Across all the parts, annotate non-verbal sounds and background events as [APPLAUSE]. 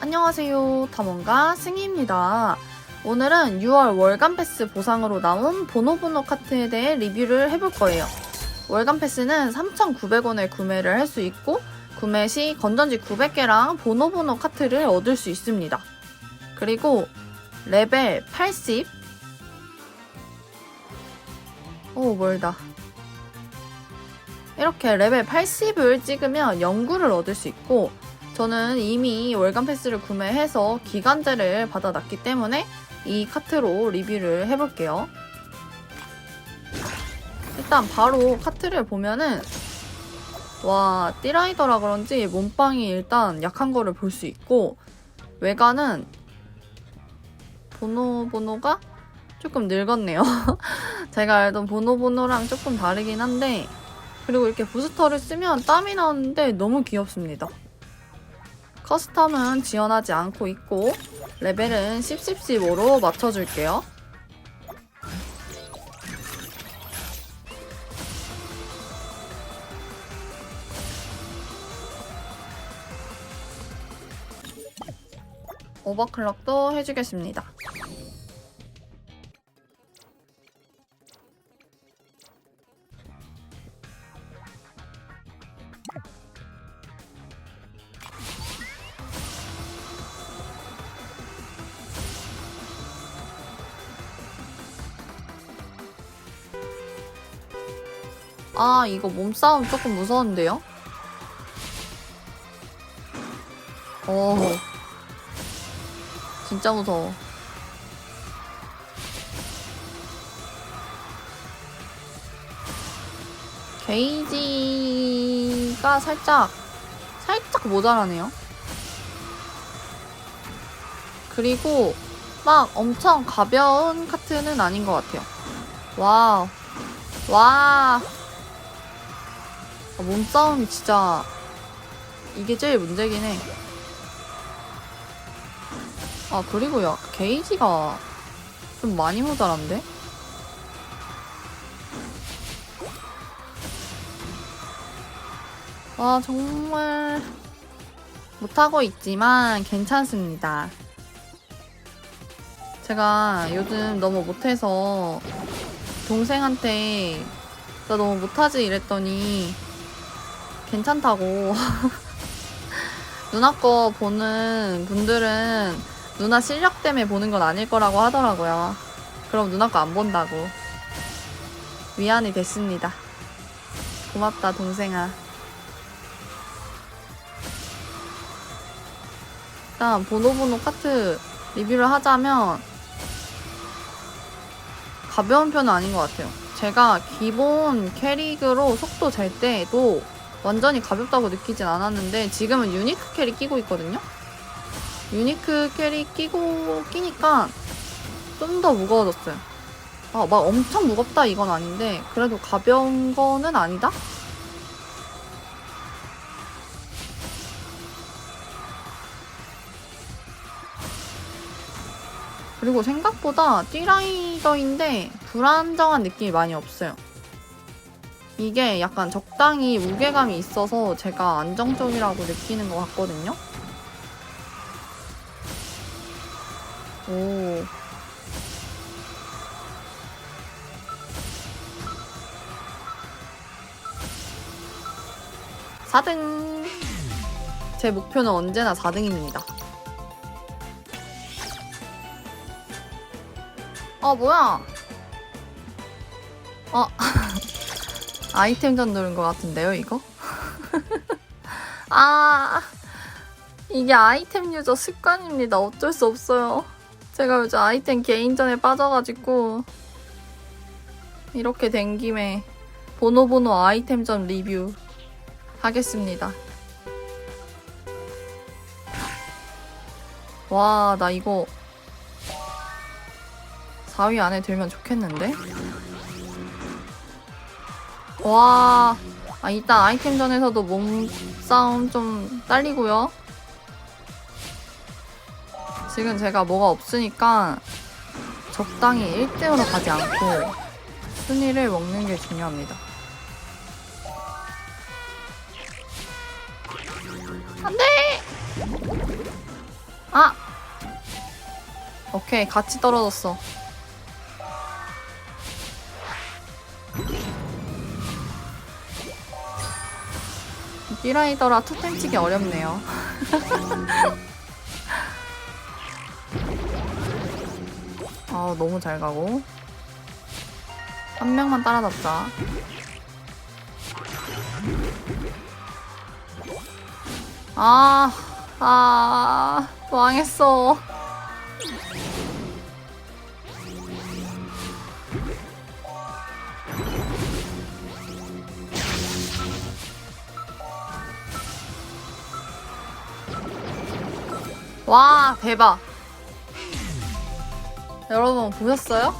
안녕하세요. 탐험가 승희입니다. 오늘은 6월 월간 패스 보상으로 나온 보노보노 카트에 대해 리뷰를 해볼 거예요. 월간 패스는 3,900원에 구매를 할 수 있고 구매 시 건전지 900개랑 보노보노 카트를 얻을 수 있습니다. 그리고 레벨 80 오 멀다. 이렇게 레벨 80을 찍으면 연구를 얻을 수 있고 저는 이미 월간 패스를 구매해서 기간제를 받아놨기 때문에 이 카트로 리뷰를 해볼게요. 일단 바로 카트를 보면은 와 띠라이더라 그런지 몸빵이 일단 약한 거를 볼 수 있고 외관은 보노보노가 조금 늙었네요. [LAUGHS] 제가 알던 보노보노랑 조금 다르긴 한데 그리고 이렇게 부스터를 쓰면 땀이 나오는데 너무 귀엽습니다. 커스텀은 지원하지 않고 있고 레벨은 10, 10, 15로 맞춰줄게요. 오버클럭도 해주겠습니다. 아, 이거 몸싸움 조금 무서운데요? 어. 진짜 무서워. 게이지가 살짝, 살짝 모자라네요. 그리고 막 엄청 가벼운 카트는 아닌 것 같아요. 와우. 와. 아, 몸싸움이 진짜 이게 제일 문제긴 해. 아 그리고요 게이지가 좀 많이 모자란데? 아 정말 못하고 있지만 괜찮습니다. 제가 요즘 너무 못해서 동생한테 나 너무 못하지 이랬더니 괜찮다고. [LAUGHS] 누나 거 보는 분들은 누나 실력 때문에 보는 건 아닐 거라고 하더라고요. 그럼 누나 거 안 본다고. 위안이 됐습니다. 고맙다, 동생아. 일단, 보노보노 카트 리뷰를 하자면, 가벼운 편은 아닌 것 같아요. 제가 기본 캐릭으로 속도 잴 때도 완전히 가볍다고 느끼진 않았는데 지금은 유니크 캐릭 끼고 있거든요. 유니크 캐릭 끼고 끼니까 좀 더 무거워졌어요. 아, 막 엄청 무겁다 이건 아닌데 그래도 가벼운 거는 아니다? 그리고 생각보다 띠라이더인데 불안정한 느낌이 많이 없어요. 이게 약간 적당히 무게감이 있어서 제가 안정적이라고 느끼는 것 같거든요. 오. 사등제 목표는 언제나 4등입니다. 아, 뭐야? 어. [LAUGHS] 아이템전 누른 것 같은데요, 이거? [LAUGHS] 아, 이게 아이템 유저 습관입니다. 어쩔 수 없어요. 제가 요즘 아이템 개인전에 빠져가지고 이렇게 된 김에 보노보노 아이템전 리뷰 하겠습니다. 와, 나 이거 4위 안에 들면 좋겠는데? 와, 아, 이따 아이템전에서도 몸싸움 좀 딸리고요. 지금 제가 뭐가 없으니까 적당히 1등으로 가지 않고 순위를 먹는 게 중요합니다. 안 돼! 아! 오케이, 같이 떨어졌어. 띠라이더라 투템 치기 어렵네요. [LAUGHS] 아, 너무 잘 가고. 한 명만 따라잡자. 아, 아, 망했어. 와, 대박. 여러분, 보셨어요?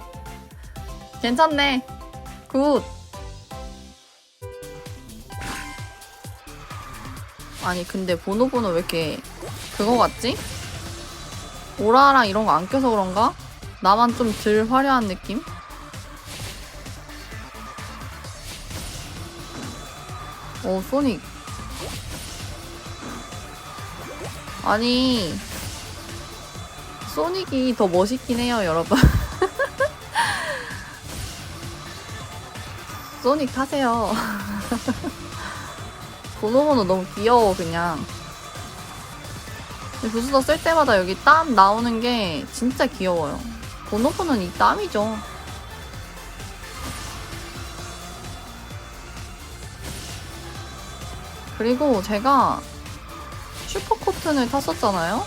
[LAUGHS] 괜찮네. 굿. 아니, 근데 보노보노 왜 이렇게 그거 같지? 오라랑 이런 거 안 껴서 그런가? 나만 좀 덜 화려한 느낌? 오, 소닉. 아니, 소닉이 더 멋있긴 해요, 여러분. [LAUGHS] 소닉 타세요. [LAUGHS] 보노보노 너무 귀여워, 그냥. 부스터 쓸 때마다 여기 땀 나오는 게 진짜 귀여워요. 보노보노는 이 땀이죠. 그리고 제가 슈퍼 코튼을 탔었잖아요.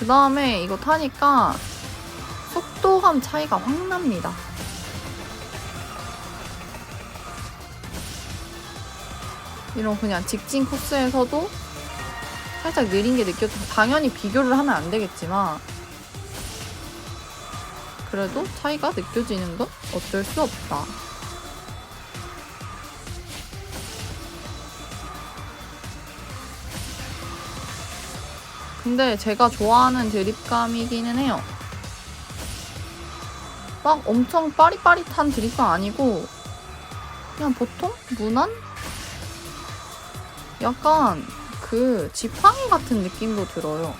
그 다음에 이거 타니까 속도감 차이가 확 납니다. 이런 그냥 직진 코스에서도 살짝 느린 게 느껴져서 당연히 비교를 하면 안 되겠지만 그래도 차이가 느껴지는 건 어쩔 수 없다. 근데 제가 좋아하는 드립감이기는 해요. 막 엄청 빠릿빠릿한 드립감 아니고 그냥 보통 무난? 약간 그 지팡이 같은 느낌도 들어요.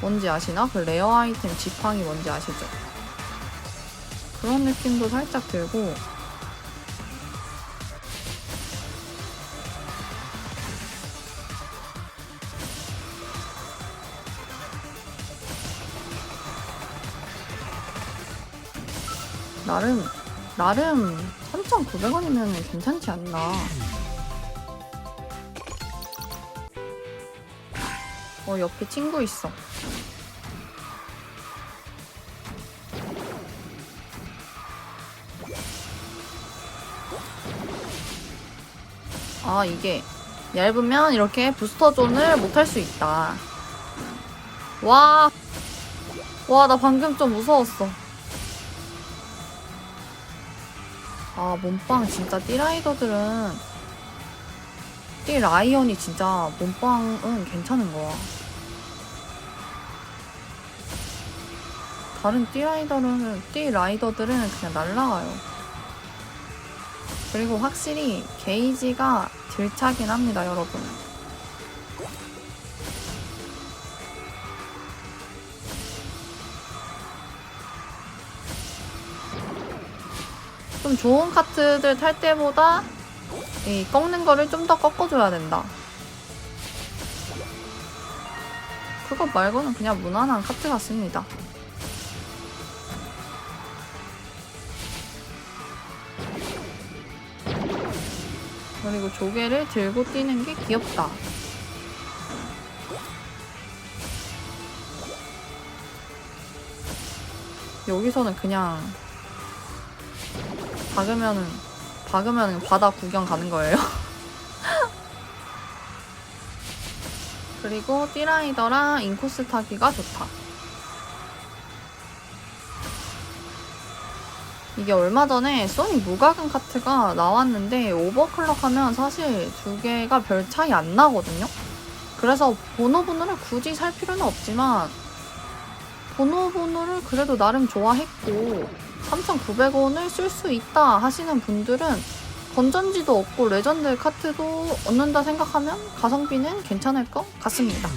뭔지 아시나? 그 레어 아이템 지팡이 뭔지 아시죠? 그런 느낌도 살짝 들고 나름 나름 3,900원이면 괜찮지 않나. 어, 옆에 친구 있어. 아, 이게 얇으면 이렇게 부스터 존을 못 할 수 있다. 와, 와, 나 방금 좀 무서웠어. 아, 몸빵 진짜 띠라이더들은 띠라이언이 진짜 몸빵은 괜찮은 거야. 다른 띠라이더는 띠라이더들은 그냥 날라가요. 그리고 확실히 게이지가 들차긴 합니다, 여러분. 좀 좋은 카트들 탈 때보다 이 꺾는 거를 좀 더 꺾어줘야 된다. 그것 말고는 그냥 무난한 카트 같습니다. 그리고 조개를 들고 뛰는 게 귀엽다. 여기서는 그냥 박으면은 박으면은 바다 구경 가는 거예요. [LAUGHS] 그리고 띠라이더랑 인코스 타기가 좋다. 이게 얼마 전에 소닉 무가금 카트가 나왔는데 오버클럭 하면 사실 두 개가 별 차이 안 나거든요. 그래서 번호번호를 굳이 살 필요는 없지만 번호번호를 그래도 나름 좋아했고 3,900원을 쓸 수 있다 하시는 분들은 건전지도 없고 레전드 카트도 얻는다 생각하면 가성비는 괜찮을 것 같습니다.